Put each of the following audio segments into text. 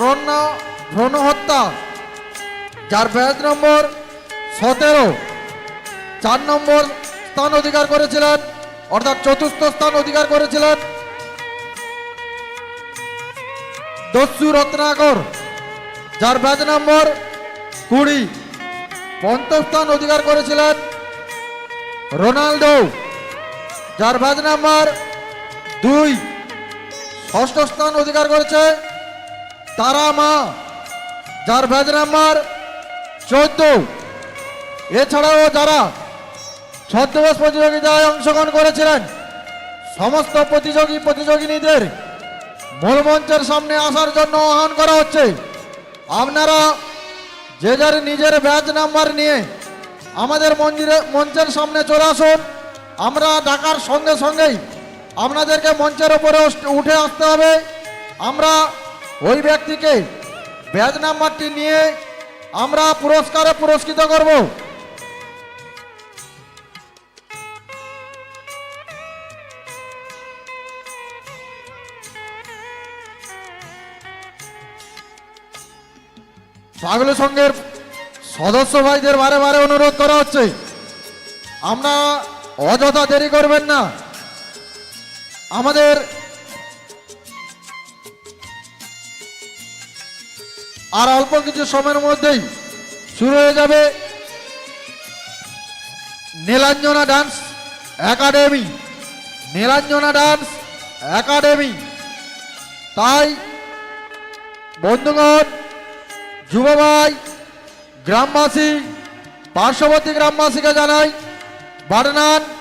কন্যা ভ্রূণ হত্যা যার ব্যাচ নম্বর সতেরো। চার নম্বর স্থান অধিকার করেছিলেন, অর্থাৎ চতুর্থ স্থান অধিকার করেছিলেন দস্যু রত্নাকর, যার ব্যাচ নম্বর কুড়ি। পঞ্চম স্থান অধিকার করেছিলেন রোনাল্ডো যার ব্যাচ নাম্বার দুই। ষষ্ঠ স্থান অধিকার করেছে তারা মা, যার ব্যাচ নাম্বার চোদ্দ। এছাড়াও যারা ছদ্মবেশ প্রতিযোগিতায় অংশগ্রহণ করেছিলেন, সমস্ত প্রতিযোগী প্রতিযোগিনীদের মূল মঞ্চের সামনে আসার জন্য আহ্বান করা হচ্ছে। আপনারা যে যার নিজের ব্যাচ নাম্বার নিয়ে আমাদের মন্দিরে মঞ্চের সামনে চলে আসুন। আমরা ডাকার সঙ্গে সঙ্গেই আপনাদেরকে মঞ্চের ওপরে উঠে আসতে হবে। আমরা ওই ব্যক্তিকে ব্যাচ নাম্বারটি নিয়ে আমরা পুরস্কারে পুরস্কৃত করব। পাগল সঙ্গের সদস্য ভাইদের বারে বারে অনুরোধ করা হচ্ছে। আমরা অযথা দেরি করবেন না। আমাদের আর অল্প কিছু সময়ের মধ্যেই শুরু হয়ে যাবে Nilanjana dance academy. Nilanjana dance academy. তাই বন্ধুগণ যুব ভাই গ্রামবাসী, পার্শ্ববর্তী গ্রামবাসীকে জানাই, বারনান।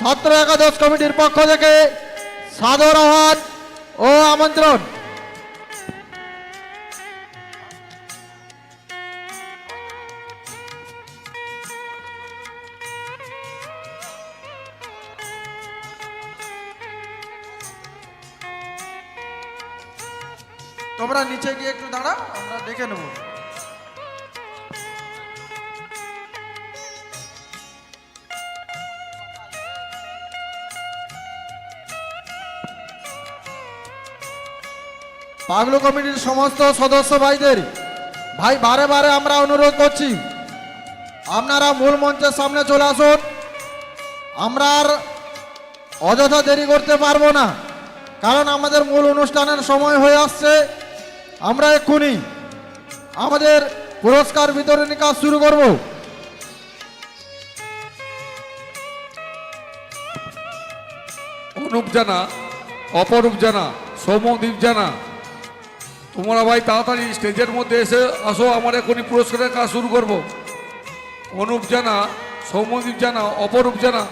ছাত্র একাদশ কমিটির পক্ষ থেকে সাদর আহ্বান ও আমন্ত্রণ। তোমরা নিচে গিয়ে একটু দাঁড়াও, আমরা দেখে নেব। পাগলু কমিটির সমস্ত সদস্য ভাইদের। ভাই, বারে বারে আমরা অনুরোধ করছি, আপনারা মূল মঞ্চের সামনে চলে আসুন। আমরা আর অযথা দেরি করতে পারব না, কারণ আমাদের মূল অনুষ্ঠানের সময় হয়ে আসছে। আমরা এক্ষুনি আমাদের পুরস্কার বিতরণী কাজ শুরু করব। অনুপ জানা, অপরূপ জানা সৌমদীপ জানা তোমরা ভাই তাড়াতাড়ি স্টেজের মধ্যে এসে আসো, আমার এখনই পুরস্কারের কাজ শুরু করব। অনুপ জানা সৌমদীপ জানা, অপরূপ জানা,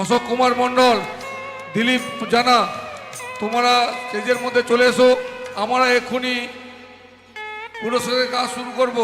অশোক কুমার মণ্ডল, দিলীপ জানা, তোমরা স্টেজের মধ্যে চলে এসো, আমরা এক্ষুনি পুরস্কারের কাজ শুরু করব।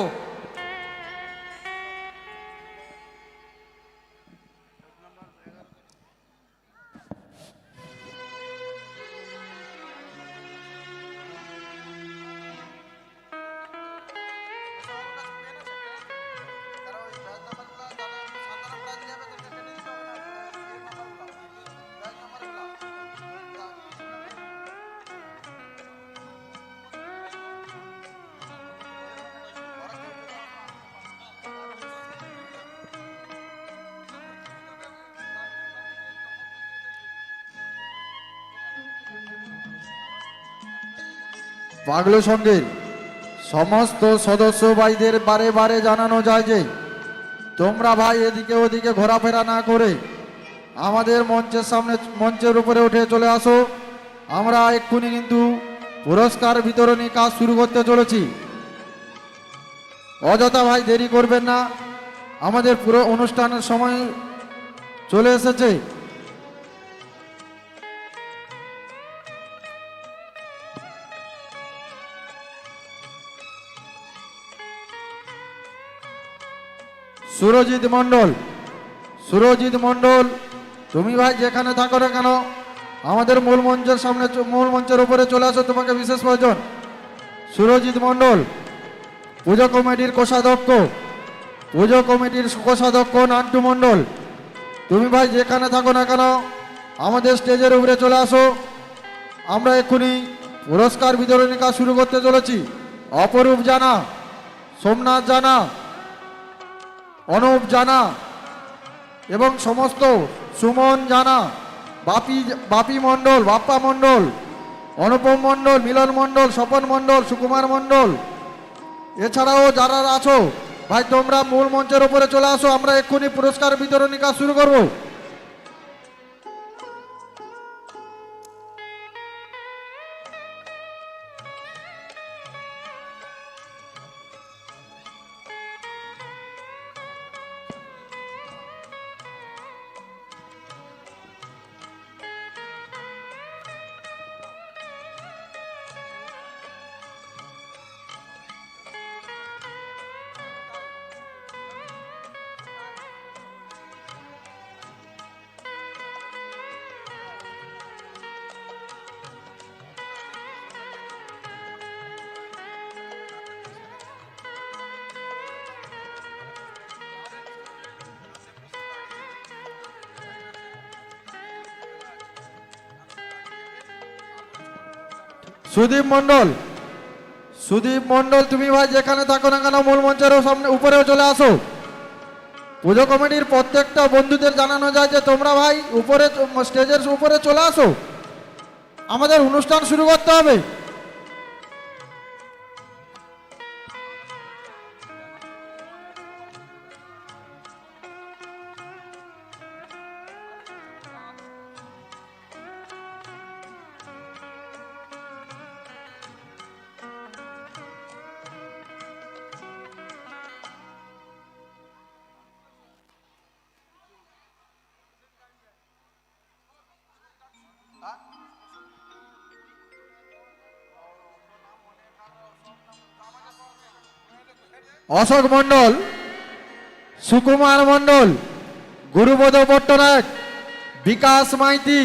পাগলু সঙ্গের সমস্ত সদস্য ভাইদের বারে বারে জানানো যায় যে, তোমরা ভাই এদিকে ওদিকে ঘোরাফেরা না করে আমাদের মঞ্চের সামনে, মঞ্চের উপরে উঠে চলে আসো। আমরা এক্ষুনি কিন্তু পুরস্কার বিতরণী কাজ শুরু করতে চলেছি। অযথা ভাই দেরি করবেন না। আমাদের পুরো অনুষ্ঠানের সময় চলে এসেছে। সুরজিৎ মণ্ডল সুরজিৎ মণ্ডল, তুমি ভাই যেখানে থাকো না কেন, আমাদের মূল মঞ্চের সামনে মূল মঞ্চের উপরে চলে আসো, তোমাকে বিশেষ প্রয়োজন। সুরজিৎ মণ্ডল, পুজো কমিটির কোষাধ্যক্ষ, পুজো কমিটির কোষাধ্যক্ষ নান্টু মণ্ডল, তুমি ভাই যেখানে থাকো না কেন, আমাদের স্টেজের উপরে চলে আসো। আমরা এক্ষুনি পুরস্কার বিতরণী কাজ শুরু করতে চলেছি। অপরূপ জানা, সোমনাথ জানা অনুপ জানা এবং সমস্ত সুমন জানা, বাপি বাপি মণ্ডল, বাপ্পা মণ্ডল, অনুপম মণ্ডল, মিলন মণ্ডল, স্বপন মণ্ডল, সুকুমার মণ্ডল। এছাড়াও যারা আছো, ভাই তোমরা মূল মঞ্চের উপরে চলে আসো, আমরা এক্ষুনি পুরস্কার বিতরণী কাজ শুরু করব। সুদীপ মন্ডল সুদীপ মন্ডল তুমি ভাই যেখানে থাকো না কেন, মূল মঞ্চের সামনে উপরেও চলে আসো। পুজো কমিটির প্রত্যেকটা বন্ধুদের জানানো যায় যে তোমরা ভাই উপরে, স্টেজের উপরে চলে আসো। আমাদের অনুষ্ঠান শুরু করতে হবে। অশোক মণ্ডল, সুকুমার মণ্ডল, গুরুবোধ পট্টনায়ক, বিকাশ মাইতি,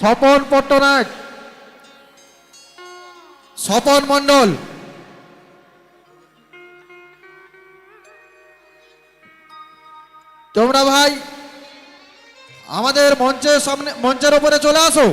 স্বপন পট্টনায়ক, স্বপন মণ্ডল। তোমরা ভাই, আমাদের মঞ্চের সামনে মঞ্চের উপরে চলে আসো।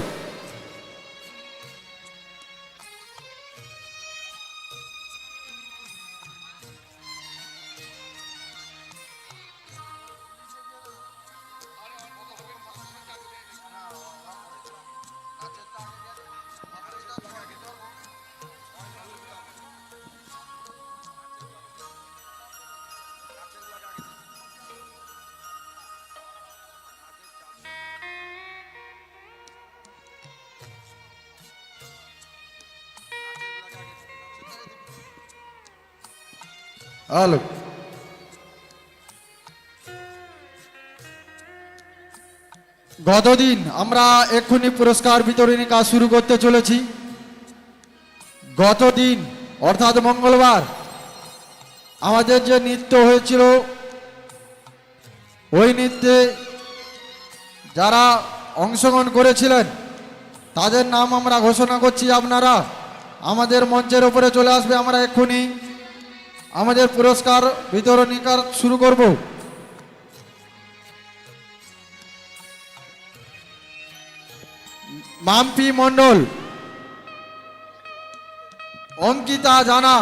হ্যালো গতদিন আমরা এক্ষুনি পুরস্কার বিতরণী কাজ শুরু করতে চলেছি। গতদিন, অর্থাৎ মঙ্গলবার, আমাদের যে নৃত্য হয়েছিল, ওই নৃত্যে যারা অংশগ্রহণ করেছিলেন, তাদের নাম আমরা ঘোষণা করছি আপনারা। আমাদের মঞ্চের উপরে চলে আসবে আমরা এক্ষুনি। আমাদের পুরস্কার বিতরণী কাজ শুরু করব। মাম্পি মণ্ডল, অঙ্কিতা জানা।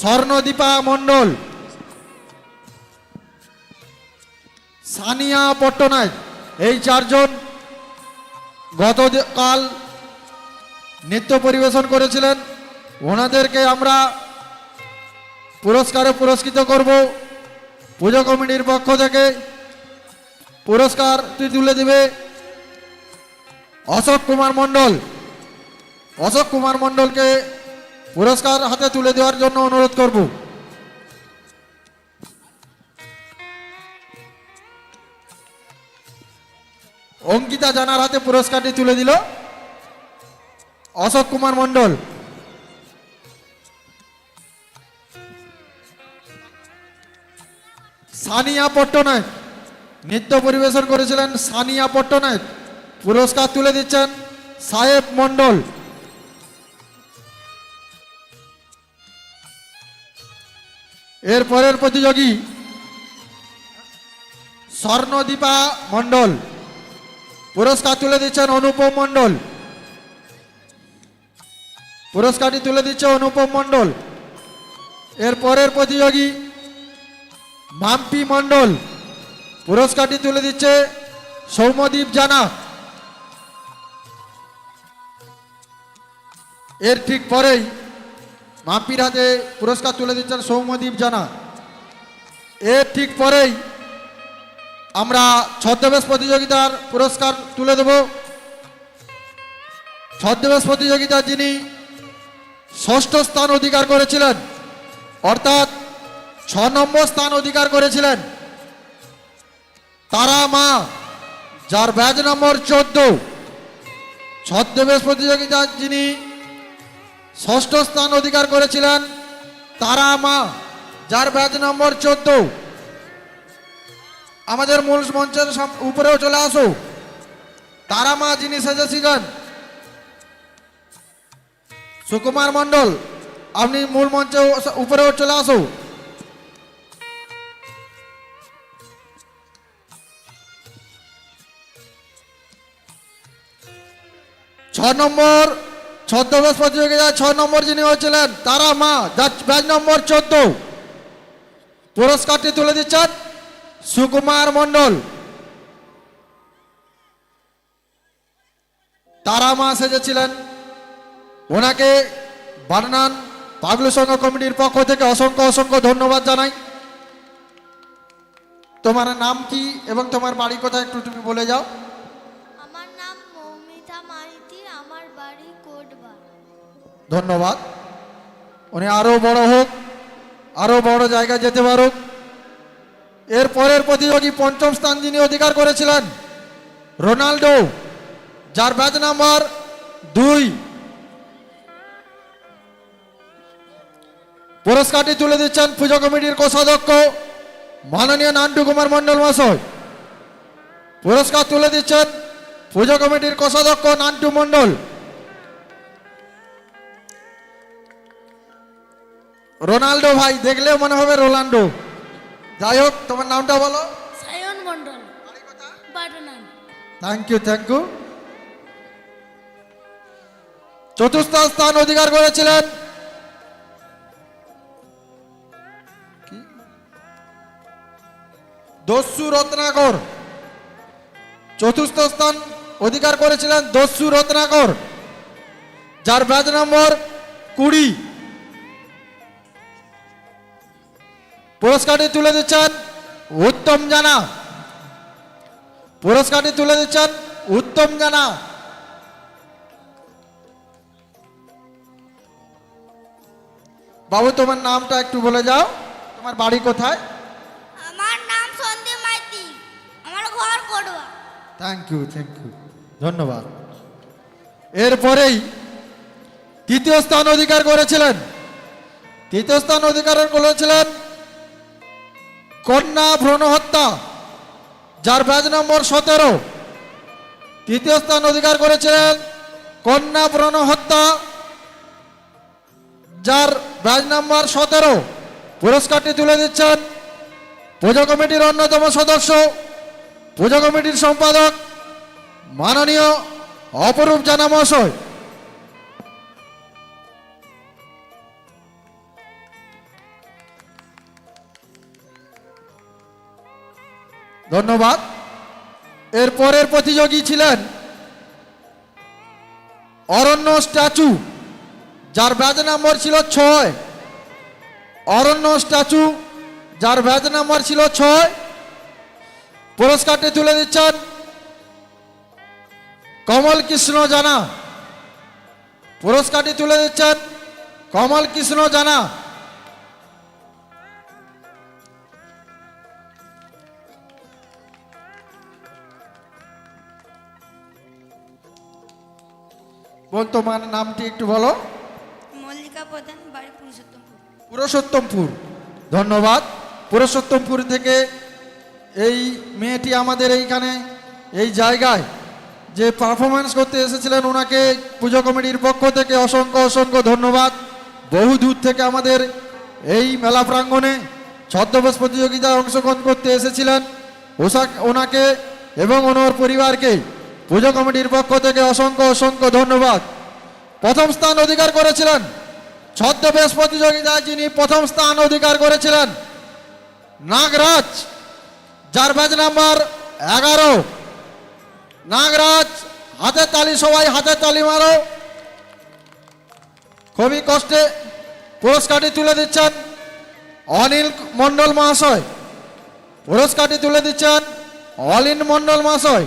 স্বর্ণদীপা মণ্ডল, সানিয়া পট্টনায়ক, এই চারজন গতকাল নৃত্য পরিবেশন করেছিলেন, ওনাদেরকে আমরা পুরস্কারে পুরস্কৃত করব। পুজো কমিটির পক্ষ থেকে পুরস্কার তুলে দিবে অশোক কুমার মণ্ডল। অশোক কুমার মণ্ডলকে পুরস্কার হাতে তুলে দেওয়ার জন্য অনুরোধ করব। অঙ্কিতা জানার হাতে পুরস্কারটি তুলে দিল অশোক কুমার মণ্ডল। সানিয়া পট্টনায়ক। নৃত্য পরিবেশন করেছিলেন সানিয়া পট্টনায়ক। পুরস্কার তুলে দিচ্ছেন সাহেব মণ্ডল। এর পরের প্রতিযোগী স্বর্ণদীপা মণ্ডল। পুরস্কার তুলে দিচ্ছেন অনুপম মণ্ডল। পুরস্কারটি তুলে দিচ্ছে অনুপম মণ্ডল। এর পরের প্রতিযোগী মাম্পি মণ্ডল। পুরস্কারটি তুলে দিচ্ছে সৌম্যদীপ জানা। এর ঠিক পরেই মাম্পির হাতে পুরস্কার তুলে দিচ্ছেন সৌম্যদীপ জানা। এর ঠিক পরেই আমরা ছদ্মবেশ প্রতিযোগিতার পুরস্কার তুলে দেব। ছদ্মবেশ প্রতিযোগিতা যিনি ষষ্ঠ স্থান অধিকার করেছিলেন, অর্থাৎ ছ নম্বর স্থান অধিকার করেছিলেন, তারা মা, যার ব্যাচ নম্বর চোদ্দ, ছদ্মবেশ প্রতিযোগিতা যিনি ষষ্ঠ স্থান অধিকার করেছিলেন, তারা মা, যার ব্যাচ নম্বর চোদ্দ আমাদের মূল মঞ্চের উপরেও চলে আসো। তারা মা যিনি সেজেছিলেন। সুকুমার মণ্ডল, আপনি মূল মঞ্চে উপরেও চলে আসো। ছ নম্বর, ছদ্মবেশ প্রতিযোগিতায় ছ নম্বর যিনি হয়েছিলেন তারা মা ব্যাচ নম্বর, চোদ্দ। পুরস্কারটি তুলে দিচ্ছেন। সুকুমার মন্ডল তারা মা সেজেছিলেন। ওনাকে বানান পাগলু সংঘ কমিটির পক্ষ থেকে অসংখ্য অসংখ্য ধন্যবাদ জানাই। তোমার নাম কি এবং তোমার বাড়ি কোথায় একটু তুমি বলে যাও। আমার নাম মৌমিতা মাইতি আমার বাড়ি কোটবার ধন্যবাদ। উনি আরও বড় হোক আরও বড় জায়গায় যেতে পারুক। এর পরের প্রতিযোগী পঞ্চম স্থান যিনি অধিকার করেছিলেন, রোনাল্ডো, যার ব্যাচ নাম্বার দুই। পুরস্কারটি তুলে দিচ্ছেন পুজো কমিটির কোষাধ্যক্ষ মাননীয় নান্টু কুমার মণ্ডল মহাশয়। পুরস্কার তুলে দিচ্ছেন পুজো কমিটির কোষাধ্যক্ষ নান্টু মণ্ডল। রোনাল্ডো ভাই, দেখলেও মনে হবে রোনাল্ডো। যাই হোক তোমার নামটা বলো। সায়ন বাটনান থ্যাংক ইউ থ্যাংক ইউ চতুর্থ স্থান অধিকার করেছিলেন। দস্যু রত্নাকর। চতুর্থ স্থান অধিকার করেছিলেন দস্যু রত্নাকর। যার ব্যাচ নম্বর কুড়ি। পুরস্কারটি তুলে দিচ্ছেন উত্তম জানা। পুরস্কারটি তুলে দিচ্ছেন উত্তম জানা। বাবু তোমার নামটা একটু বলে যাও। তোমার বাড়ি কোথায়? আমার নাম সন্দীপ মাইতি। আমার ঘর Kotbar thank you thank you ধন্যবাদ। এরপরেই তৃতীয় স্থান অধিকার করেছিলেন। তৃতীয় স্থান অধিকার করেছিলেন কন্যা ভ্রূণ হত্যা যার ব্যাচ নম্বর সতেরো। তৃতীয় স্থান অধিকার করেছিলেন কন্যা ভ্রণ হত্যা যার ব্যাচ নম্বর সতেরো। পুরস্কারটি তুলে দিচ্ছেন পুজো কমিটির অন্যতম সদস্য, পুজো কমিটির সম্পাদক মাননীয় অপরূপ জানা মহাশয় ধন্যবাদ। এর পরের প্রতিযোগী ছিলেন অরণ্য স্ট্যাচু, যার ব্যাচ নম্বর ছিল ছয়। অরণ্য স্ট্যাচু, যার ব্যাচ নম্বর ছিল ছয়। পুরস্কারটি তুলে দিচ্ছেন কমল কৃষ্ণ জানা। পুরস্কারটি তুলে দিচ্ছেন কমল কৃষ্ণ জানা। বোন তোমার নামটি একটু বলো। মল্লিকা প্রধান বাড়ি পুরুষোত্তমপুর। পুরুষোত্তমপুর। ধন্যবাদ। পুরুষোত্তমপুর থেকে এই মেয়েটি আমাদের এইখানে এই জায়গায় যে পারফরমেন্স করতে এসেছিলেন ওনাকে পুজো কমিটির পক্ষ থেকে অসংখ্য অসংখ্য ধন্যবাদ। বহু দূর থেকে আমাদের এই মেলা প্রাঙ্গণে ছদ্মবেশ প্রতিযোগিতায় অংশগ্রহণ করতে এসেছিলেন। ওনাকে এবং ওনার পরিবারকে পুজো কমিটির পক্ষ থেকে অসংখ্য অসংখ্য ধন্যবাদ। প্রথম স্থান অধিকার করেছিলেন ছদ্মবেশ প্রতিযোগিতায় যিনি প্রথম স্থান অধিকার করেছিলেন নাগরাজ, যার ব্যাচ নাম্বার এগারো। নাগরাজ, হাতে তালি সবাই হাতে তালি মারো। খুবই কষ্টে পুরস্কারটি তুলে দিচ্ছেন অনিল মণ্ডল মহাশয়। পুরস্কারটি তুলে দিচ্ছেন অলিন মণ্ডল মহাশয়।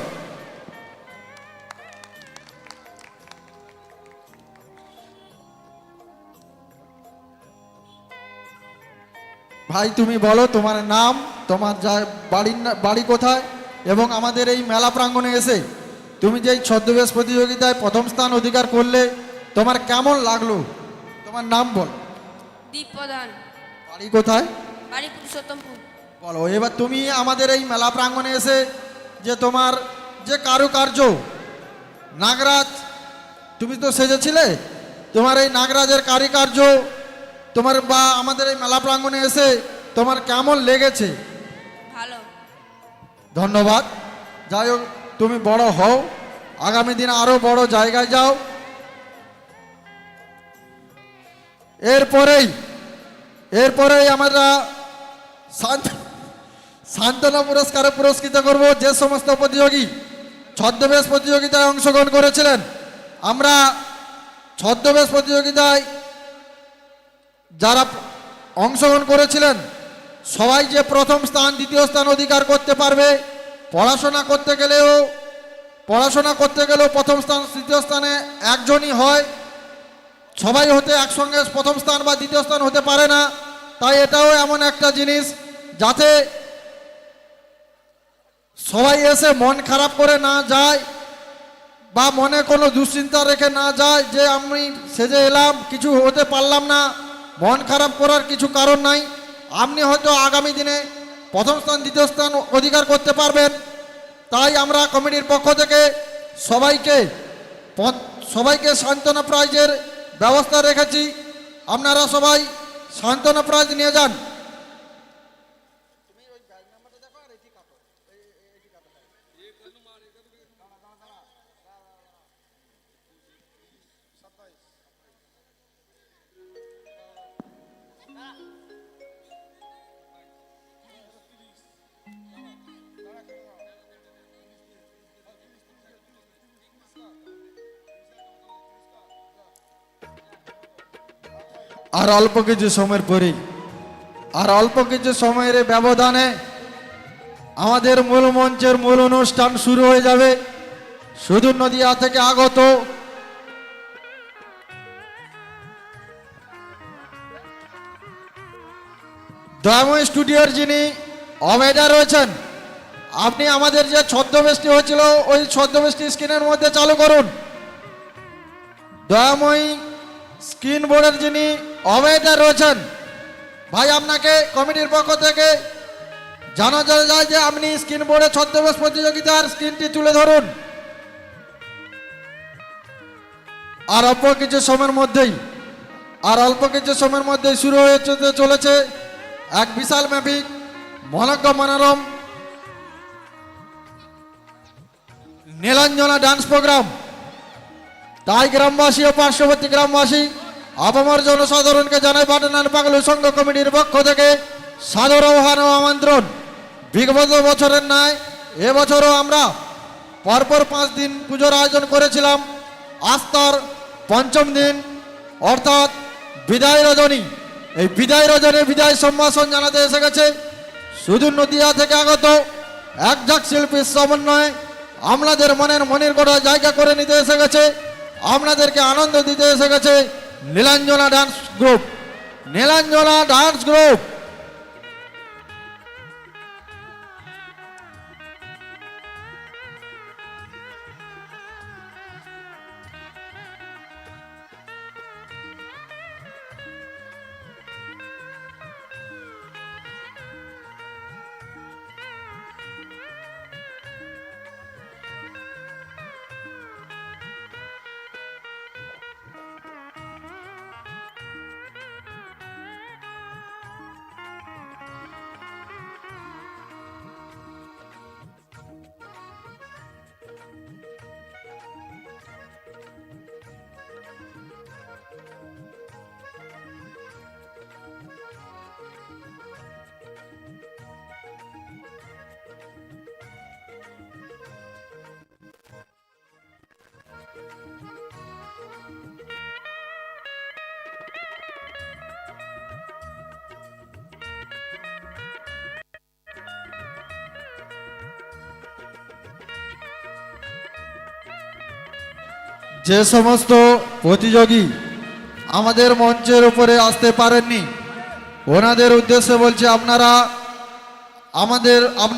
ভাই তুমি বলো তোমার নাম তোমার যা বাড়ির বাড়ি কোথায় এবং আমাদের এই মেলা প্রাঙ্গণে এসে তুমি যে এই ছদ্মবেশ প্রতিযোগিতায় প্রথম স্থান অধিকার করলে তোমার কেমন লাগল? তোমার নাম বল। দীপ প্রধান। বাড়ি কোথায়? বাড়ি পুরুষোত্তমপুর। বলো এবার তুমি আমাদের এই মেলা প্রাঙ্গণে এসে যে তোমার যে কারুকার্য নাগরাজ তুমি তো সেজেছিলে? তোমার এই নাগরাজের কারিকার্য তোমার বা আমাদের এই মেলা প্রাঙ্গণে এসে তোমার কেমন লেগেছে? ভালো। ধন্যবাদ। যাই হোক তুমি বড় হও। আগামী দিনে আরও বড় জায়গায় যাও। এরপরেই এরপরেই আমরা শান্ত সান্ত্বনা পুরস্কারে পুরস্কৃত করব যে সমস্ত প্রতিযোগী ছদ্মবেশ প্রতিযোগিতায় অংশগ্রহণ করেছিলেন। আমরা ছদ্মবেশ প্রতিযোগিতায় যারা অংশগ্রহণ করেছিলেন, সবাই যে প্রথম স্থান, দ্বিতীয় স্থান অধিকার করতে পারবে, পড়াশোনা করতে গেলেও, পড়াশোনা করতে গেলেও প্রথম স্থান, তৃতীয় স্থানে একজনই হয়। সবাই হতে একসঙ্গে প্রথম স্থান বা দ্বিতীয় স্থান হতে পারে না। তাই এটাও এমন একটা জিনিস, যাতে সবাই এসে মন খারাপ করে না যায় বা মনে কোনো দুশ্চিন্তা রেখে না যায় যে আমি সেজে এলাম, কিছু হতে পারলাম না। মন খারাপ করার কিছু কারণ নাই। আপনি হয়তো আগামী দিনে প্রথম স্থান, দ্বিতীয় স্থান অধিকার করতে পারবেন। তাই আমরা কমিটির পক্ষ থেকে সবাইকে সবাইকে সান্ত্বনা প্রাইজের ব্যবস্থা রেখেছি। আপনারা সবাই সান্ত্বনা প্রাইজ নিয়ে যান। আর অল্প কিছু সময়ের পরেই, আর অল্প কিছু সময়ের ব্যবধানে আমাদের মূল মঞ্চের মূল অনুষ্ঠান শুরু হয়ে যাবে। সুদূর নদিয়া থেকে আগত দয়াময় স্টুডিওর যিনি অবেদা রয়েছেন, আপনি আমাদের যে ছদ্মবেশটি হয়েছিল, ওই ছদ্মবেশটি স্ক্রিনের মধ্যে চালু করুন। দয়াময়ী স্ক্রিন বোর্ডের যিনি অবেদা রয়েছেন, ভাই আপনাকে কমিটির পক্ষ থেকে জানা যায় যে আপনি স্ক্রিন বোর্ডে ছদ্মবেশ প্রতিযোগিতার স্ক্রিনটি তুলে ধরুন। আর অল্প কিছু সময়ের মধ্যেই, আর অল্প কিছু সময়ের মধ্যেই শুরু হয়ে চলেছে এক বিশাল ম্যাপিক মনজ্ঞ মনোরম। নীলাঞ্জনা ডান্স প্রোগ্রাম তাই গ্রামবাসী ও পার্শ্ববর্তী গ্রামবাসী আপামর জনসাধারণকে জানাই পাটনার পাগলু সংঘ কমিটির পক্ষ থেকে সাদর আহ্বান ও আমন্ত্রণ। বিগত বছরের ন্যায় এবছরও আমরা পরপর পাঁচ দিন পুজোর আয়োজন করেছিলাম। আস্তার পঞ্চম দিন, অর্থাৎ বিদায় রজনী। এই বিদায় রজনে, বিদায় সম্ভাষণ জানাতে এসে গেছে। সুদূর নদিয়া থেকে আগত এক ঝাঁক শিল্পীর সমন্বয়ে আমাদের মনের মনের গোড়া জায়গা করে নিতে এসে গেছে। আপনাদেরকে আনন্দ দিতে এসে গেছে Nilanjana dance group Nilanjana dance group যে সমস্ত প্রতিযোগী আমাদের মঞ্চের উপরে আসতে পারেননি ওনাদের উদ্দেশ্যে বলছে আপনারা আমাদের আপনার